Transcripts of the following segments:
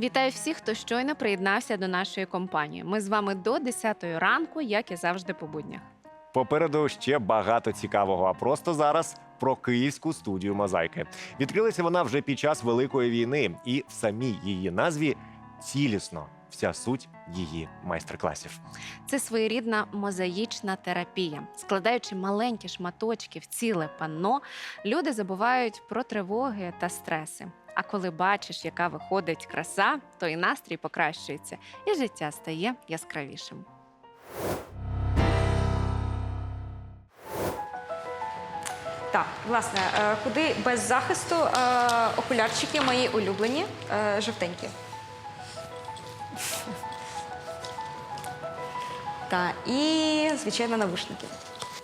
Вітаю всіх, хто щойно приєднався до нашої компанії. Ми з вами до 10 ранку, як і завжди по буднях. Попереду ще багато цікавого. А просто зараз про київську студію мозаїки. Відкрилася вона вже під час Великої війни, і в самій її назві цілісно вся суть її майстер-класів. Це своєрідна мозаїчна терапія. Складаючи маленькі шматочки в ціле панно, люди забувають про тривоги та стреси. А коли бачиш, яка виходить краса, то і настрій покращується, і життя стає яскравішим. Так, власне, е, куди без захисту е, окулярчики мої улюблені, е, жовтенькі. Так, і, звичайно, навушники.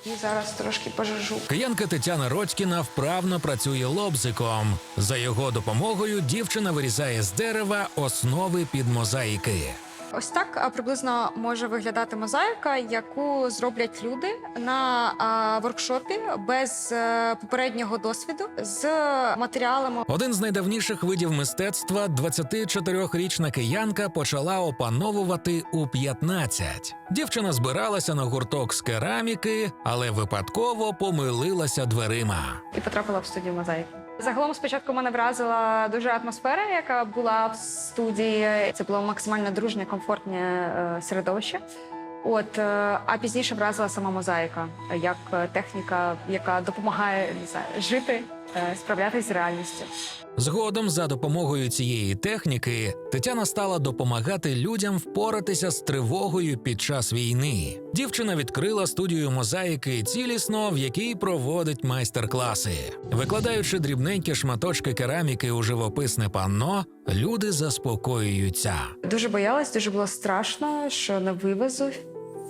І зараз трошки пожежу. Киянка Тетяна Родькіна вправно працює лобзиком. За його допомогою дівчина вирізає з дерева основи під мозаїки. Ось так приблизно може виглядати мозаїка, яку зроблять люди на воркшопі без е, попереднього досвіду з матеріалами Один з найдавніших видів мистецтва 24-річна киянка почала опановувати у 15. Дівчина збиралася на гурток з кераміки, але випадково помилилася дверима. і потрапила в студію мозаїки. Загалом спочатку мене вразила дуже атмосфера, яка була в студії. Це було максимально дружне, комфортне е, середовище. От е, а пізніше вразила сама мозаїка як е, техніка, яка допомагає не знаю, жити, справлятися з реальністю. Згодом, за допомогою цієї техніки, Тетяна стала допомагати людям впоратися з тривогою під час війни. Дівчина відкрила студію мозаїки цілісно, в якій проводить майстер-класи. Викладаючи дрібненькі шматочки кераміки у живописне панно, люди заспокоюються. Дуже боялась, дуже було страшно, що не вивезу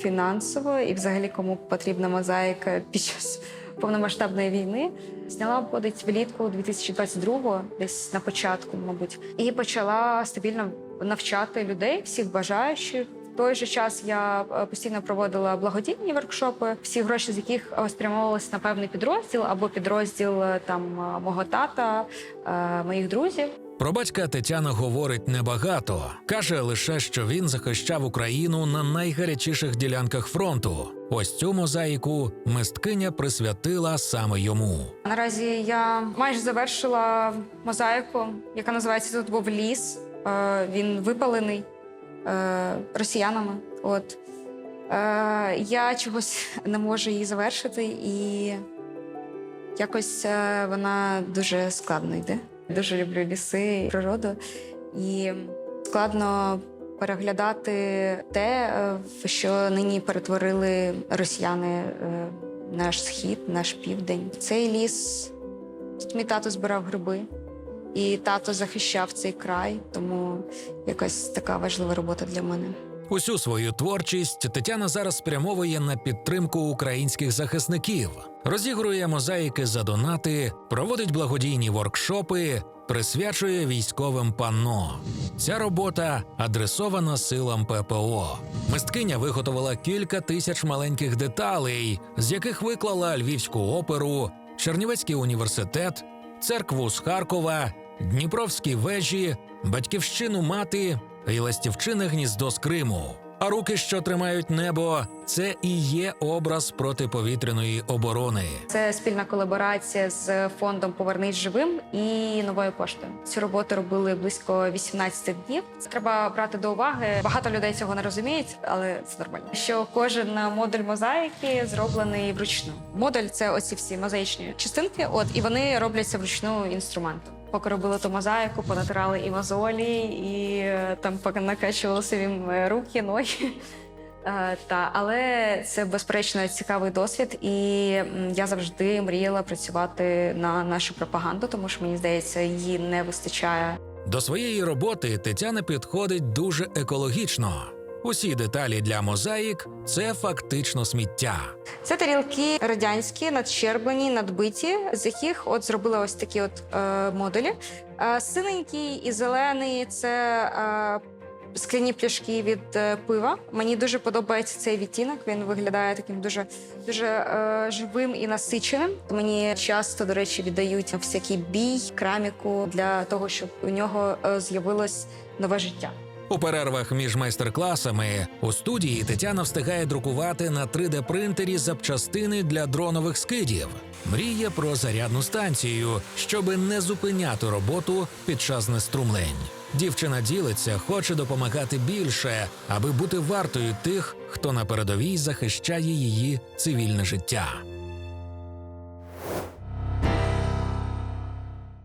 фінансово і взагалі кому потрібна мозаїка під час повномасштабної війни. Зняла виходить влітку 2022-го, десь на початку, мабуть, і почала стабільно навчати людей, всіх бажаючих. В той же час я е, постійно проводила благодійні воркшопи, всі гроші з яких е, спрямовувалися на певний підрозділ або підрозділ е, там мого тата, моїх друзів. Про батька Тетяна говорить небагато. каже лише, що він захищав Україну на найгарячіших ділянках фронту. Ось цю мозаїку мисткиня присвятила саме йому. Наразі я майже завершила мозаїку, яка називається Тут був ліс. Е, Він випалений е, росіянами. От Е, я чогось не можу її завершити, і якось вона дуже складно йде. Дуже люблю ліси, природу, і складно переглядати те, е, в що нині перетворили росіяни е, наш схід, наш південь. Цей ліс мій тато збирав гриби, і тато захищав цей край, тому якась така важлива робота для мене. Усю свою творчість Тетяна зараз спрямовує на підтримку українських захисників, розігрує мозаїки за донати, проводить благодійні воркшопи, присвячує військовим панно. Ця робота адресована силам ППО. Мисткиня виготовила кілька тисяч маленьких деталей, з яких виклала Львівську оперу, Чернівецький університет, церкву з Харкова, Дніпровські вежі, батьківщину мати і ластівчине гніздо з Криму. А руки, що тримають небо, це і є образ протиповітряної оборони. Це спільна колаборація з фондом Повернись живим і новою поштою. Цю роботу робили близько 18 днів. Це треба брати до уваги. Багато людей цього не розуміють, але це нормально. Що кожен модуль мозаїки зроблений вручну. Модуль це оці всі мозаїчні частинки. От і вони робляться вручну інструментом. Поки робили ту мозаїку, понатирали і мозолі, і е, там поки накачували собі е, руки, ноги. Е, Та, але це безперечно цікавий досвід, і я завжди мріяла працювати на нашу пропаганду, тому що мені здається, її не вистачає. До своєї роботи Тетяна підходить дуже екологічно. Усі деталі для мозаїк це фактично сміття. Це тарілки радянські, надщерблені, надбиті, з яких от зробили ось такі от е, модулі. Е, синенький і зелений це е, скляні пляшки від е, пива. Мені дуже подобається цей відтінок. Він виглядає таким дуже, дуже е, живим і насиченим. Мені часто, до речі, віддають всякий бій, краміку для того, щоб у нього е, з'явилось нове життя. У перервах між майстер-класами у студії Тетяна встигає друкувати на 3D-принтері запчастини для дронових скидів. Мріє про зарядну станцію, щоби не зупиняти роботу під час неструмлень. Дівчина ділиться, хоче допомагати більше, аби бути вартою тих, хто на передовій захищає її цивільне життя.